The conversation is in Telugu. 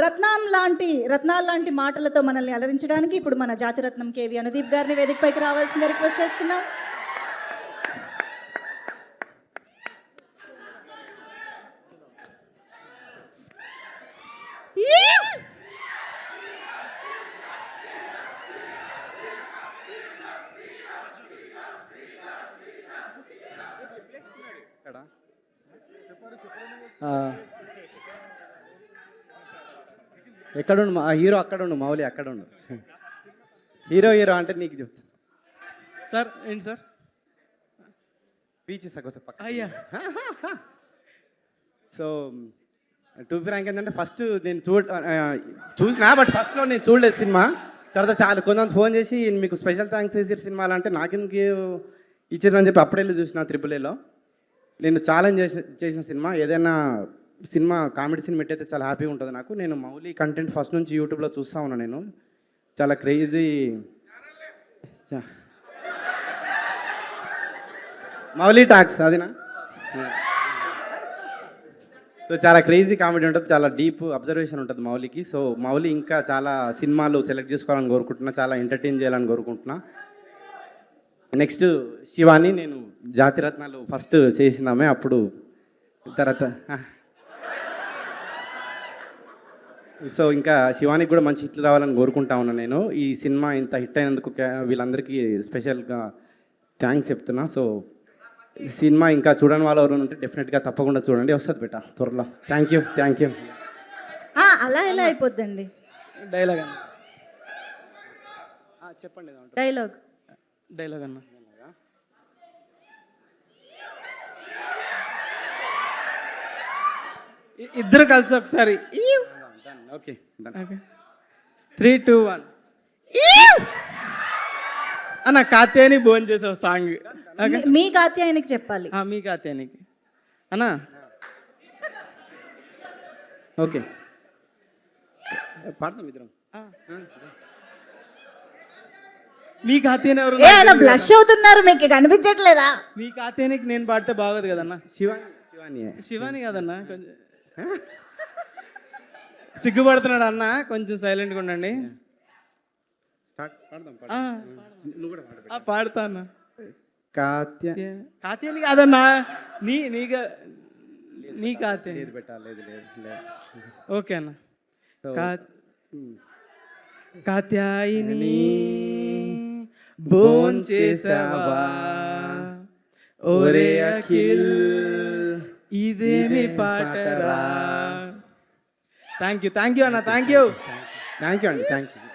రత్నం లాంటి రత్నాలు లాంటి మాటలతో మనల్ని అలరించడానికి ఇప్పుడు మన జాతిరత్నం కేవి అనుదీప్ గారిని వేదికపైకి రావాల్సిందిగా రిక్వెస్ట్ చేస్తున్నాం ఆ. ఎక్కడుండు మా హీరో అక్కడ ఉండు మౌలి అక్కడ ఉండు హీరో హీరో అంటే నీకు చెప్తా సార్ ఏంటి సార్? బీచ్ సగోస పక్క అయ్యా. సో టూ ఫ్రాంక్ ఏంటంటే ఫస్ట్ నేను చూ చూసినా బట్ ఫస్ట్లో నేను చూడలేదు సినిమా. తర్వాత చాలా కొంతమంది ఫోన్ చేసి మీకు స్పెషల్ థ్యాంక్స్ చేసారు సినిమాలు అంటే నాకెందుకు ఇచ్చారని చెప్పి అప్పుడే వెళ్ళి చూసిన త్రిపుల్ ఏలో. నేను ఛాలెంజ్ చేసిన సినిమా ఏదైనా సినిమా కామెడీ సినిమా అయితే చాలా హ్యాపీగా ఉంటుంది నాకు. నేను మౌలి కంటెంట్ ఫస్ట్ నుంచి యూట్యూబ్లో చూస్తా ఉన్నాను నేను. చాలా క్రేజీ. మౌలి టాక్స్ అదినా? సో చాలా క్రేజీ కామెడీ ఉంటుంది చాలా డీప్ అబ్జర్వేషన్ ఉంటుంది మౌలికి. సో మౌలి ఇంకా చాలా సినిమాలు సెలెక్ట్ చేసుకోవాలని కోరుకుంటున్నా చాలా ఎంటర్టైన్ చేయాలని కోరుకుంటున్నా. నెక్స్ట్ శివాని నేను జాతిరత్నాలు ఫస్ట్ చేసిందామే అప్పుడు తర్వాత సో ఇంకా శివానికి కూడా మంచి హిట్లు రావాలని కోరుకుంటా ఉన్నా నేను. ఈ సినిమా ఇంత హిట్ అయినందుకు వీళ్ళందరికీ స్పెషల్గా థ్యాంక్స్ చెప్తున్నా. సో ఈ సినిమా ఇంకా చూడని వాళ్ళు ఎవరైనా ఉంటే డెఫినెట్గా తప్పకుండా చూడండి. వస్తుంది బేట త్వరలో. Thank you thank you. ఆ, అలా ఎలా అయిపోద్దండి? డైలాగ్ అన్న. చెప్పండి డైలాగ్. డైలాగ్ అన్న. ఇద్దరు కలిసి ఒకసారి. Okay okay three two one అన్న కాత్యాని భోజనం చేసావు సాంగ్ మీ- కాత్యాయనికి చెప్పాలి. ఆ, మీ కాత్యానికి అన్నా. ఓకే పాడతాం ఇద్దరం. మీ కాత్యాని ఎవరు ఏ ఆయన బ్లష్ అవుతున్నారు మీకు కనిపించట్లేదా? మీ కాత్యానికి నేను పాడితే బాగోదు కదన్నా. శివాని శివాని శివాని కదన్నా కొంచెం. సిగ్గుపడుతున్నాడు అన్న కొంచెం సైలెంట్గా ఉండండి. పాడతా అన్న. కాత్య. కాత్యాని కాదన్నా నీ నీగా నీ కాత్య. ఓకే అన్న. కాత్యాయిని భోన్ చేసావా? ఒరే అఖిల్ ఇదేమి పాటరా థ్యాంక్ యూ థ్యాంక్ యూ అన్న థ్యాంక్ యూ థ్యాంక్ యూ అండి థ్యాంక్ యూ